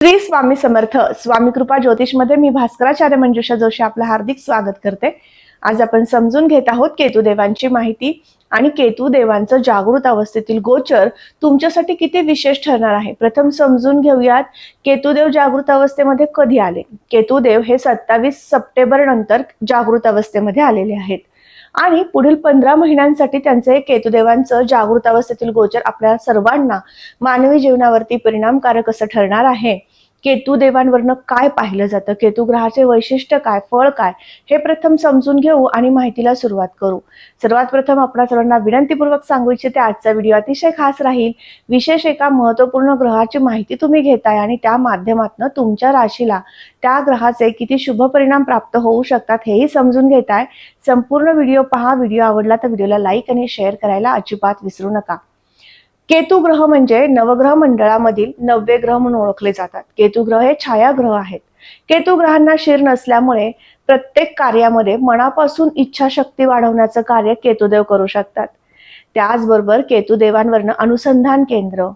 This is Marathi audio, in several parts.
श्री स्वामी समर्थ स्वामी कृपा ज्योतिषमध्ये मी भास्कराचार्य मंजुषा जोशी आपलं हार्दिक स्वागत करते. आज आपण समजून घेत आहोत केतू देवांची माहिती आणि केतू देवांचं जागृत अवस्थेतील गोचर तुमच्यासाठी किती विशेष ठरणार आहे? प्रथम समजून घेऊयात केतुदेव जागृत अवस्थेमध्ये कधी आले? केतुदेव हे सत्तावीस सप्टेंबर नंतर जागृत अवस्थेमध्ये आलेले आहेत. आणि पुढील पंधरा महिन्यांसाठी त्यांचं हे केतुदेवांचं जागृत अवस्थेतील गोचर आपल्या सर्वांना मानवी जीवनावरती परिणामकारक असं ठरणार आहे. केतू देवांवरनं काय पाहिलं जातं? केतू ग्रहाचे वैशिष्ट्य काय? फळ काय? हे प्रथम समजून घेऊ आणि माहितीला सुरुवात करू. सर्वात प्रथम आपण सर्वांना विनंतीपूर्वक सांगू इच्छिते आजचा व्हिडिओ अतिशय खास राहील. विशेष एका महत्त्वपूर्ण ग्रहाची माहिती तुम्ही घेताय आणि त्या माध्यमातून तुमच्या राशीला त्या ग्रहाचे किती शुभ परिणाम प्राप्त होऊ शकतात हेही समजून घेताय. संपूर्ण व्हिडिओ पहा. व्हिडिओ आवडला तर व्हिडिओला लाईक आणि शेअर करायला अजिबात विसरू नका. केतू ग्रह म्हणजे नवग्रह मंडळामधील नववे ग्रह म्हणून ओळखले जातात. केतू ग्रह हे छायाग्रह आहेत. केतू ग्रहांना शिर नसल्यामुळे प्रत्येक कार्यामध्ये मनापासून इच्छाशक्ती वाढवण्याचं कार्य केतुदेव करू शकतात. त्याचबरोबर केतुदेवांवरनं अनुसंधान केंद्र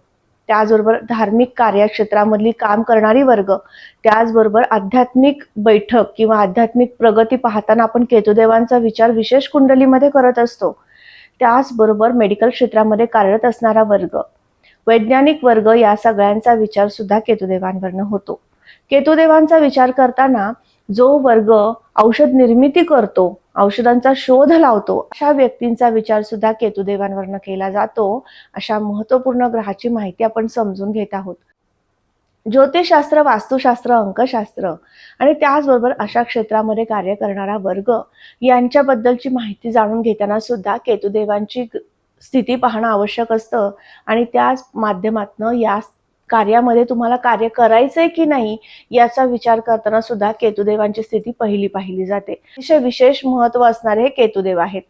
त्याचबरोबर धार्मिक कार्यक्षेत्रामधली काम करणारी वर्ग त्याचबरोबर आध्यात्मिक बैठक किंवा आध्यात्मिक प्रगती पाहताना आपण केतुदेवांचा विचार विशेष कुंडलीमध्ये करत असतो. त्याचबरोबर मेडिकल क्षेत्रामध्ये कार्यरत असणारा वर्ग. वैज्ञानिक वर्ग या सगळ्यांचा विचार सुद्धा केतुदेवांवरनं होतो. केतुदेवांचा विचार करताना जो वर्ग औषध निर्मिती करतो औषधांचा शोध लावतो अशा व्यक्तींचा विचार सुद्धा केतुदेवांवरनं केला जातो. अशा महत्त्वपूर्ण ग्रहाची माहिती आपण समजून घेत आहोत. ज्योतिषशास्त्र वास्तुशास्त्र अंकशास्त्र आणि त्याचबरोबर अशा क्षेत्रामध्ये कार्य करणारा वर्ग यांच्याबद्दलची माहिती जाणून घेताना सुद्धा केतुदेवांची स्थिती पाहणं आवश्यक असतं. आणि त्याच माध्यमातनं या कार्यामध्ये तुम्हाला कार्य करायचंय की नाही याचा विचार करताना सुद्धा केतुदेवांची स्थिती पहिली पाहिली जाते. अतिशय विशेष महत्त्व असणारे हे केतुदेव आहेत.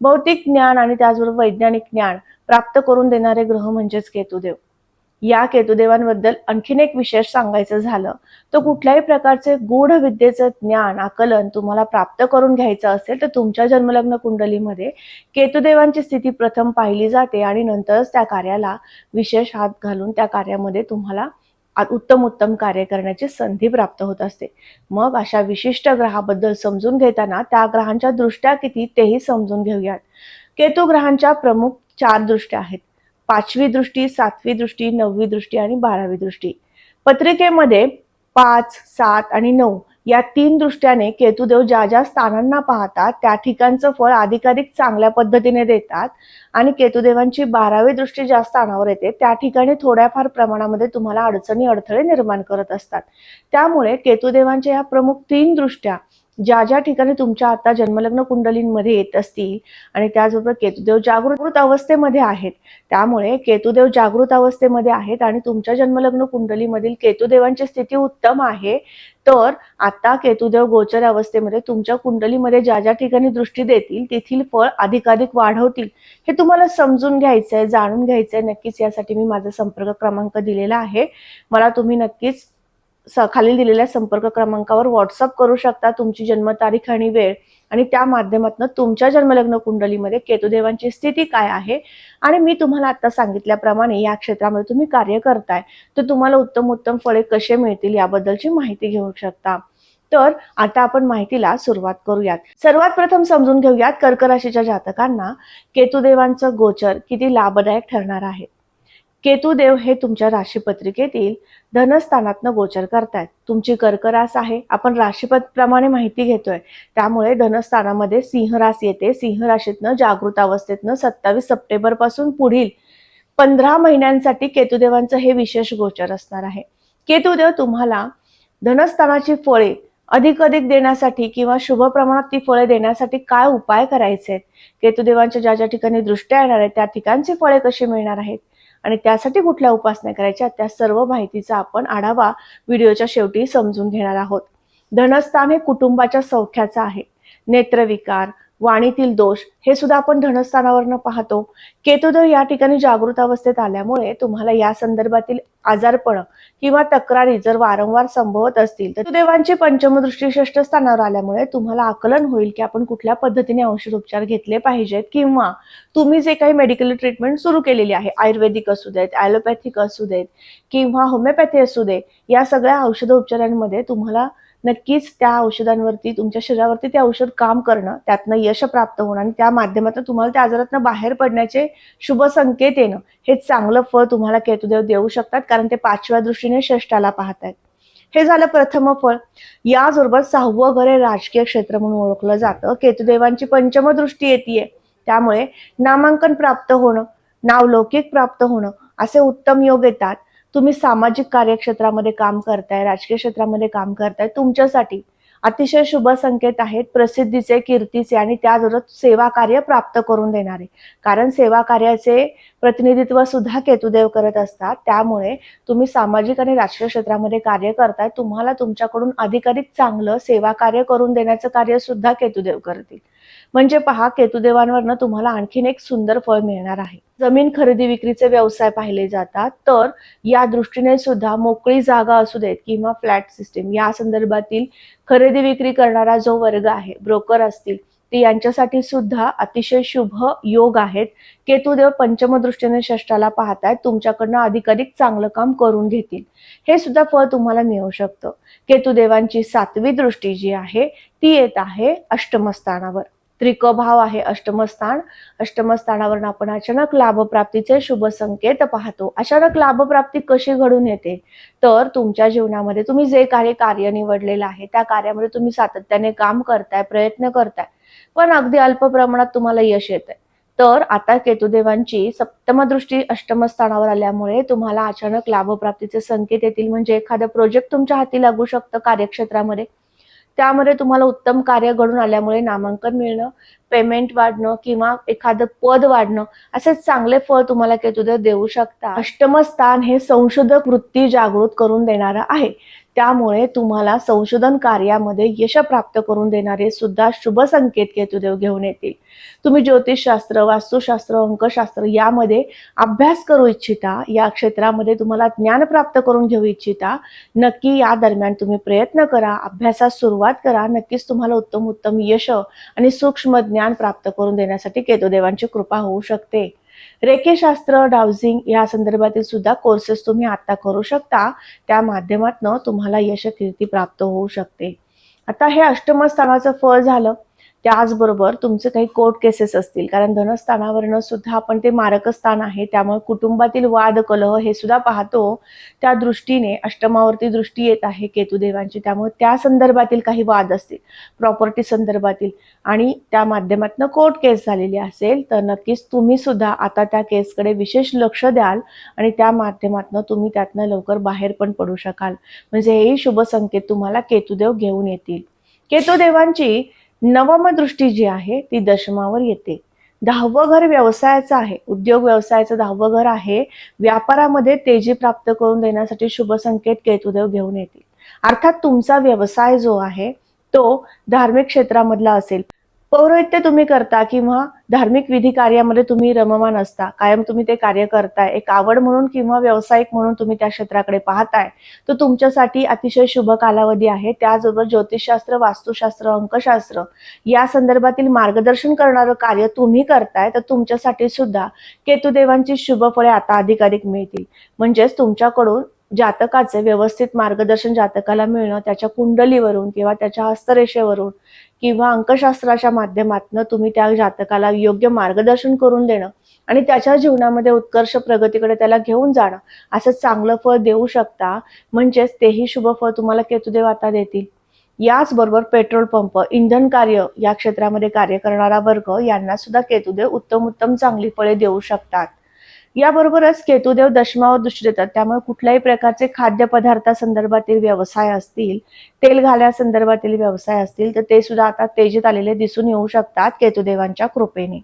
भौतिक ज्ञान आणि त्याचबरोबर वैज्ञानिक ज्ञान प्राप्त करून देणारे ग्रह म्हणजेच केतुदेव. या केतुदेवांबद्दल आणखीन एक विशेष सांगायचं झालं तर कुठल्याही प्रकारचे गूढ विद्येचं ज्ञान आकलन तुम्हाला प्राप्त करून घ्यायचं असेल तर तुमच्या जन्मलग्न कुंडलीमध्ये केतुदेवांची स्थिती प्रथम पाहिली जाते आणि नंतरच त्या कार्याला विशेष हात घालून त्या कार्यामध्ये तुम्हाला उत्तम उत्तम कार्य करण्याची संधी प्राप्त होत असते. मग अशा विशिष्ट ग्रहाबद्दल समजून घेताना त्या ग्रहांच्या दृष्ट्या किती तेही समजून घेऊयात. केतू ग्रहांच्या प्रमुख चार दृष्ट्या आहेत. पाचवी दृष्टी सातवी दृष्टी नववी दृष्टी आणि बारावी दृष्टी. पत्रिकेमध्ये पाच सात आणि नऊ या तीन दृष्ट्याने केतुदेव ज्या ज्या स्थानांना पाहतात त्या ठिकाणचं फळ अधिकाधिक चांगल्या पद्धतीने देतात आणि केतुदेवांची बारावी दृष्टी ज्या स्थानावर येते त्या ठिकाणी थोड्याफार प्रमाणामध्ये तुम्हाला अडचणी अडथळे निर्माण करत असतात. त्यामुळे केतुदेवांच्या या प्रमुख तीन दृष्ट्या ज्या ज्या ठिकाणी तुमच्या आता जन्मलग्न कुंडलींमध्ये येत असतील आणि त्याचबरोबर केतुदेव जागृत अवस्थेमध्ये आहेत त्यामुळे केतुदेव जागृत अवस्थेमध्ये आहेत आणि तुमच्या जन्मलग्न कुंडलीमधील केतुदेवांची स्थिती उत्तम आहे तर आता केतुदेव गोचर अवस्थेमध्ये तुमच्या कुंडलीमध्ये ज्या ज्या ठिकाणी दृष्टी देतील तेथील फळ अधिकाधिक वाढवतील हे तुम्हाला समजून घ्यायचंय जाणून घ्यायचंय. नक्कीच यासाठी मी माझा संपर्क क्रमांक दिलेला आहे. मला तुम्ही नक्कीच स- दिलेल्या संपर्क क्रमांकावर व्हॉट्सअप करू शकता तुमची जन्मतारीख आणि वेळ. आणि त्या माध्यमातून तुमच्या जन्मलग्न कुंडलीमध्ये केतुदेवांची स्थिती काय आहे? आणि मी तुम्हाला आता सांगितल्याप्रमाणे या क्षेत्रामध्ये तुम्ही कार्य करताय. तर तुम्हाला उत्तम उत्तम फळे कसे मिळतील याबद्दलची माहिती घेऊ शकता. तर आता आपण माहितीला सुरुवात करूयात. सर्वात प्रथम समजून घेऊयात कर्क राशीच्या जातकांना केतुदेवांचं गोचर किती लाभदायक ठरणार आहे? केतुदेव हे तुमच्या राशीपत्रिकेतील धनस्थानातनं गोचर करतायत. तुमची कर्क रास आहे. आपण राशीप्रमाणे माहिती घेतोय. त्यामुळे धनस्थानामध्ये सिंहरास येते. सिंह राशीतनं जागृत अवस्थेतनं सत्तावीस सप्टेंबरपासून पुढील पंधरा महिन्यांसाठी केतुदेवांचं हे विशेष गोचर असणार आहे. केतुदेव तुम्हाला धनस्थानाची फळे अधिक अधिक देण्यासाठी किंवा शुभ प्रमाणात ती फळे देण्यासाठी काय उपाय करायचे आहेत? केतुदेवांच्या ज्या ज्या ठिकाणी दृष्ट्या येणार आहेत त्या ठिकाणची फळे कशी मिळणार आहेत? आणि त्यासाठी कुठल्या उपासना करायच्या त्या सर्व माहितीचा आपण आढावा व्हिडिओच्या शेवटी समजून घेणार आहोत. धनस्थान हे कुटुंबाच्या सौख्याचं आहे. नेत्रविकार वाणीतील दोष हे सुद्धा आपण धनस्थानावरनं पाहतो. केतुदेव या ठिकाणी जागृत अवस्थेत आल्यामुळे तुम्हाला या संदर्भातील आजारपण किंवा तक्रारी जर वारंवार संभवत असतील तर देवांची पंचमदृष्टी षष्ठ स्थानावर आल्यामुळे तुम्हाला आकलन होईल की आपण कुठल्या पद्धतीने औषध उपचार घेतले पाहिजेत किंवा तुम्ही जे काही मेडिकल ट्रीटमेंट सुरू केलेली आहे आयुर्वेदिक असू देत ॲलोपॅथिक असू देत किंवा होमिओपॅथी असू दे या सगळ्या औषध उपचारांमध्ये तुम्हाला नक्कीच त्या औषधांवरती तुमच्या शरीरावरती ते औषध काम करणं त्यातनं यश प्राप्त होणं आणि त्या माध्यमातून तुम्हाला त्या आजारातनं बाहेर पडण्याचे शुभ संकेत येणं हे चांगलं फळ तुम्हाला केतुदेव देऊ शकतात कारण ते पाचव्या दृष्टीने श्रेष्ठाला पाहतायत. हे झालं प्रथम फळ. याचबरोबर सहावं घर हे राजकीय क्षेत्र म्हणून ओळखलं जातं. केतुदेवांची पंचम दृष्टी येते त्यामुळे नामांकन प्राप्त होणं नावलौकिक प्राप्त होणं असे उत्तम योग येतात. तुम्ही सामाजिक कार्यक्षेत्रामध्ये काम करताय राजकीय क्षेत्रामध्ये काम करताय तुमच्यासाठी अतिशय शुभ संकेत आहेत प्रसिद्धीचे कीर्तीचे आणि त्याबरोबर सेवा कार्य प्राप्त करून देणारे. कारण सेवा कार्याचे प्रतिनिधित्व सुद्धा केतुदेव करत असतात. त्यामुळे तुम्ही सामाजिक आणि राजकीय क्षेत्रामध्ये कार्य करताय तुम्हाला तुमच्याकडून अधिकाधिक चांगलं सेवा कार्य करून देण्याचं कार्य सुद्धा केतुदेव करतील. म्हणजे पहा केतुदेवांवरनं तुम्हाला आणखीन एक सुंदर फळ मिळणार आहे. जमीन खरेदी विक्रीचे व्यवसाय पाहिले जातात तर या दृष्टीने सुद्धा मोकळी जागा असू देत किंवा फ्लॅट सिस्टीम. या संदर्भातील खरेदी विक्री करणारा जो वर्ग आहे ब्रोकर असतील ते यांच्यासाठी सुद्धा अतिशय शुभ योग आहेत. केतुदेव पंचम दृष्टीने षष्टाला पाहतायत तुमच्याकडनं अधिकाधिक चांगलं काम करून घेतील. हे सुद्धा फळ तुम्हाला मिळू शकतं. केतुदेवांची सातवी दृष्टी जी आहे ती येत आहे अष्टमस्थानावर. त्रिकभाव आहे अष्टमस्थान अष्टमस्थानावरून आपण अचानक लाभप्राप्तीचे शुभ संकेत पाहतो. अचानक लाभप्राप्ती कशी घडून येते? तर तुमच्या जीवनामध्ये तुम्ही जे काही कार्य निवडलेलं आहे त्या कार्यामध्ये तुम्ही सातत्याने काम करताय प्रयत्न करताय. पण अगदी अल्प प्रमाणात तुम्हाला यश येत आहे तर आता केतुदेवांची सप्तम दृष्टी अष्टम स्थानावर आल्यामुळे तुम्हाला अचानक लाभप्राप्तीचे संकेत येतील. म्हणजे एखादं प्रोजेक्ट तुमच्या हाती लागू शकतं कार्यक्षेत्रामध्ये. त्यामध्ये तुम्हाला उत्तम कार्य घडून आल्यामुळे नामांकन मिळणं पेमेंट वाढणं किंवा एखादं पद वाढणं असे चांगले फळ तुम्हाला केतुदेव देऊ शकता अष्टम स्थान हे संशोधक वृत्ती जागृत करून देणारं आहे. त्यामुळे तुम्हाला संशोधन कार्यामध्ये यश प्राप्त करून देणारे सुद्धा शुभ संकेत केतुदेव घेऊन येतील. तुम्ही ज्योतिषशास्त्र वास्तुशास्त्र अंकशास्त्र यामध्ये अभ्यास करू इच्छिता या क्षेत्रामध्ये तुम्हाला ज्ञान प्राप्त करून घेऊ इच्छिता नक्की या दरम्यान तुम्ही प्रयत्न करा अभ्यासास सुरुवात करा नक्कीच तुम्हाला उत्तम उत्तम यश आणि सूक्ष्म ज्ञान प्राप्त करून देण्यासाठी केतुदेवांची कृपा होऊ शकते. रेखेशास्त्र डाउझिंग या संदर्भातील सुद्धा कोर्सेस तुम्ही आता करू शकता. त्या माध्यमातून तुम्हाला यशकीर्ती प्राप्त होऊ शकते. आता हे अष्टम स्थानाचं फळ झालं. त्याचबरोबर तुमचे काही कोर्ट केसेस असतील कारण धनस्थानावरनं सुद्धा आपण ते मारक स्थान आहे त्यामुळे कुटुंबातील वाद कलह हे सुद्धा पाहतो. त्या दृष्टीने अष्टमावरती दृष्टी येत आहे केतुदेवांची त्यामुळे त्या संदर्भातील काही वाद असतील प्रॉपर्टी संदर्भातील आणि त्या माध्यमातून कोर्ट केस झालेली असेल तर नक्कीच तुम्ही सुद्धा आता त्या केसकडे विशेष लक्ष द्याल आणि त्या माध्यमातून तुम्ही त्यातनं लवकर बाहेर पण पडू शकाल. म्हणजे हेही शुभ संकेत तुम्हाला केतुदेव घेऊन येतील. केतुदेवांची नवम दृष्टी जी आहे ती दशमावर येते. दहावं घर व्यवसायाचं आहे उद्योग व्यवसायाचं दहावं घर आहे व्यापारामध्ये तेजी प्राप्त करून देण्यासाठी शुभ संकेत केतुदेव घेऊन येतील. अर्थात तुमचा व्यवसाय जो आहे तो धार्मिक क्षेत्रामधला असेल पौरोहित्य तुम्ही करता किंवा धार्मिक विधी कार्यामध्ये तुम्ही रममान असता कायम तुम्ही ते कार्य करताय एक आवड म्हणून किंवा व्यावसायिक म्हणून तुम्ही त्या क्षेत्राकडे पाहताय तर तुमच्यासाठी अतिशय शुभ कालावधी आहे. त्याचबरोबर ज्योतिषशास्त्र वास्तुशास्त्र अंकशास्त्र या संदर्भातील मार्गदर्शन करणारं कार्य तुम्ही करताय तर तुमच्यासाठी सुद्धा केतुदेवांची शुभ फळे आता अधिकाधिक मिळतील. म्हणजेच तुमच्याकडून जातकाचे व्यवस्थित मार्गदर्शन जातकाला मिळणं त्याच्या कुंडलीवरून किंवा त्याच्या हस्तरेषेवरून किंवा अंकशास्त्राच्या माध्यमातून तुम्ही त्या जातकाला योग्य मार्गदर्शन करून देणं आणि त्याच्या जीवनामध्ये उत्कर्ष प्रगतीकडे त्याला घेऊन जाणं असं चांगलं फळ देऊ शकता. म्हणजेच तेही शुभ फळ तुम्हाला केतुदेव आता देतील. याचबरोबर पेट्रोल पंप इंधन कार्य या क्षेत्रामध्ये कार्य करणारा वर्ग यांना सुद्धा केतुदेव उत्तम उत्तम चांगली फळे देऊ शकतात. याबरोबरच केतुदेव दशमावर दृष्टी देतात. त्यामुळे कुठल्याही प्रकारचे खाद्यपदार्थासंदर्भातील व्यवसाय असतील तेल घाल्यासंदर्भातील व्यवसाय असतील तर ते सुद्धा आता तेजीत आलेले दिसून येऊ शकतात केतुदेवांच्या कृपेने.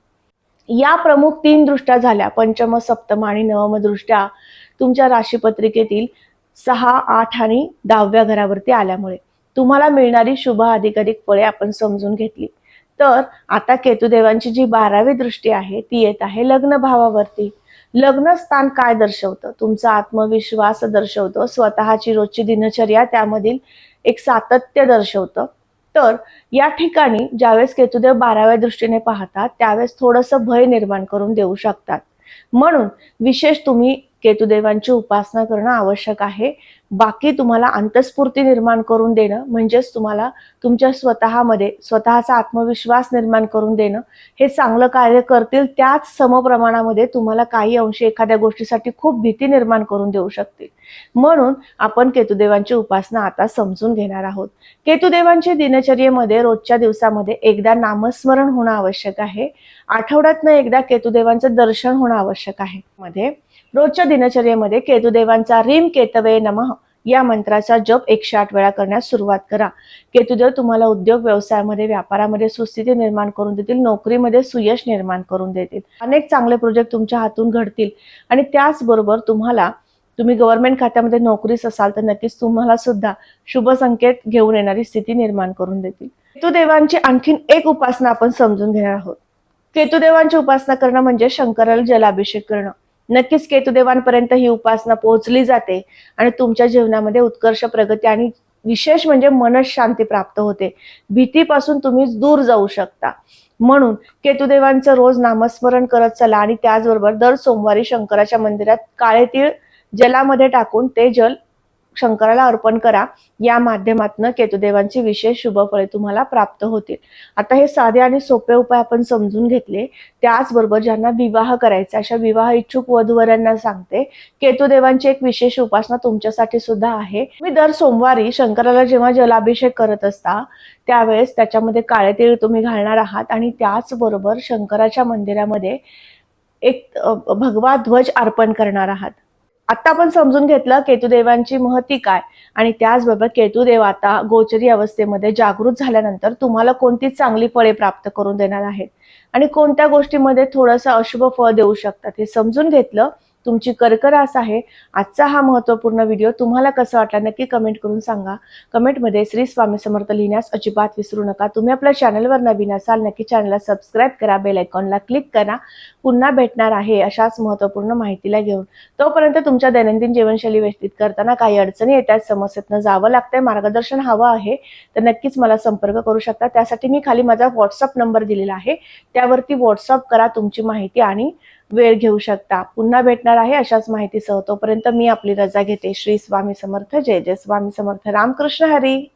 या प्रमुख तीन दृष्ट्या झाल्या. पंचम सप्तम आणि नवम दृष्ट्या तुमच्या राशीपत्रिकेतील सहा आठ आणि दहाव्या घरावरती आल्यामुळे तुम्हाला मिळणारी शुभ अधिकाधिक फळे आपण समजून घेतली. तर आता केतुदेवांची जी बारावी दृष्टी आहे ती येत आहे लग्न भावावरती लग्न स्थान काय दर्शवतं? तुमचा आत्मविश्वास दर्शवतो. स्वतःची रोजची दिनचर्या त्यामधील एक सातत्य दर्शवतं. तर या ठिकाणी ज्यावेळेस केतुदेव बाराव्या दृष्टीने पाहतात त्यावेळेस थोडंसं भय निर्माण करून देऊ शकतात. म्हणून विशेष तुम्ही केतुदेवांची उपासना करणं आवश्यक आहे. बाकी तुम्हाला अंतस्फूर्ती निर्माण करून देणं म्हणजेच तुम्हाला तुमच्या स्वतःमध्ये स्वतःचा आत्मविश्वास निर्माण करून देणं हे चांगलं कार्य करतील. त्याच समप्रमाणामध्ये तुम्हाला काही अंशी एखाद्या गोष्टीसाठी खूप भीती निर्माण करून देऊ शकतील. म्हणून आपण केतुदेवांची उपासना आता समजून घेणार आहोत. केतुदेवांच्या दिनचर्येमध्ये रोजच्या दिवसामध्ये एकदा नामस्मरण होणं आवश्यक आहे. आठवड्यातनं एकदा केतुदेवांचं दर्शन होणं आवश्यक आहे. मध्ये रोजच्या दिनचर्येमध्ये केतुदेवांचा रीम केतवे नमः या मंत्राचा जप एकशे आठ वेळा करण्यास सुरुवात करा. केतुदेव तुम्हाला उद्योग व्यवसायामध्ये व्यापारामध्ये सुस्थिती निर्माण करून देतील नोकरीमध्ये सुयश निर्माण करून देतील. अनेक चांगले प्रोजेक्ट तुमच्या हातून घडतील आणि त्याचबरोबर तुम्हाला तुम्ही गव्हर्नमेंट खात्यामध्ये नोकरीस असाल तर नक्कीच तुम्हाला सुद्धा शुभ संकेत घेऊन येणारी स्थिती निर्माण करून देतील. केतुदेवांची आणखीन एक उपासना आपण समजून घेणार आहोत. केतुदेवांची उपासना करणं म्हणजे शंकराला जलाभिषेक करणं. नक्कीच केतुदेवांपर्यंत ही उपासना पोहोचली जाते आणि तुमच्या जीवनामध्ये उत्कर्ष प्रगती आणि विशेष म्हणजे मनशांती प्राप्त होते. भीतीपासून तुम्ही दूर जाऊ शकता. म्हणून केतुदेवांचं रोज नामस्मरण करत चला आणि त्याचबरोबर दर सोमवारी शंकराच्या मंदिरात काळे तीळ जलामध्ये टाकून ते जल शंकराला अर्पण करा. या माध्यमातून केतुदेवांची विशेष शुभफळे तुम्हाला प्राप्त होतील. आता हे साधे आणि सोपे उपाय आपण समजून घेतले. त्याचबरोबर ज्यांना विवाह करायचा अशा विवाह इच्छुक वधूवरांना सांगते केतुदेवांची एक विशेष उपासना तुमच्यासाठी सुद्धा आहे. मी दर सोमवारी शंकराला जेव्हा जलाभिषेक करत असता त्यावेळेस त्याच्यामध्ये काळे तीळ तुम्ही घालणार आहात आणि त्याचबरोबर शंकराच्या मंदिरामध्ये एक भगवा ध्वज अर्पण करणार आहात. आता आपण समजून घेतलं केतुदेवांची महती काय. आणि त्याचबरोबर केतुदेव आता गोचरी अवस्थेमध्ये जागृत झाल्यानंतर तुम्हाला कोणती चांगली फळे प्राप्त करून देणार आहेत? आणि कोणत्या गोष्टीमध्ये थोडंसं अशुभ फळ देऊ शकतात हे समजून घेतलं. तुमची कर्करास आहे. आजचा हा महत्त्वपूर्ण व्हिडिओ तुम्हाला कसा वाटला नक्की कमेंट करून सांगा. कमेंटमध्ये श्री स्वामी समर्थ लिहिण्यास अजिबात विसरू नका. तुम्ही आपल्या चॅनलवर नवीन असाल नक्की चॅनलला सबस्क्राईब करा बेल आयकॉनला क्लिक करा. पुन्हा भेटणार आहे अशाच महत्त्वपूर्ण माहितीला घेऊन. तोपर्यंत तुमच्या दैनंदिन जीवनशैली व्यवस्थित करताना काही अडचणी येतात समस्येतनं जावं लागतंय मार्गदर्शन हवं आहे तर नक्कीच मला संपर्क करू शकता. त्यासाठी मी खाली माझा व्हॉट्सअप नंबर दिलेला आहे. त्यावरती व्हॉट्सअप करा तुमची माहिती आणि वेळ घेऊ शकता. पुन्हा भेटणार आहे अशाच माहितीसह. तोपर्यंत मी आपली रजा घेते. श्री स्वामी समर्थ. जय जय स्वामी समर्थ. रामकृष्ण हरी.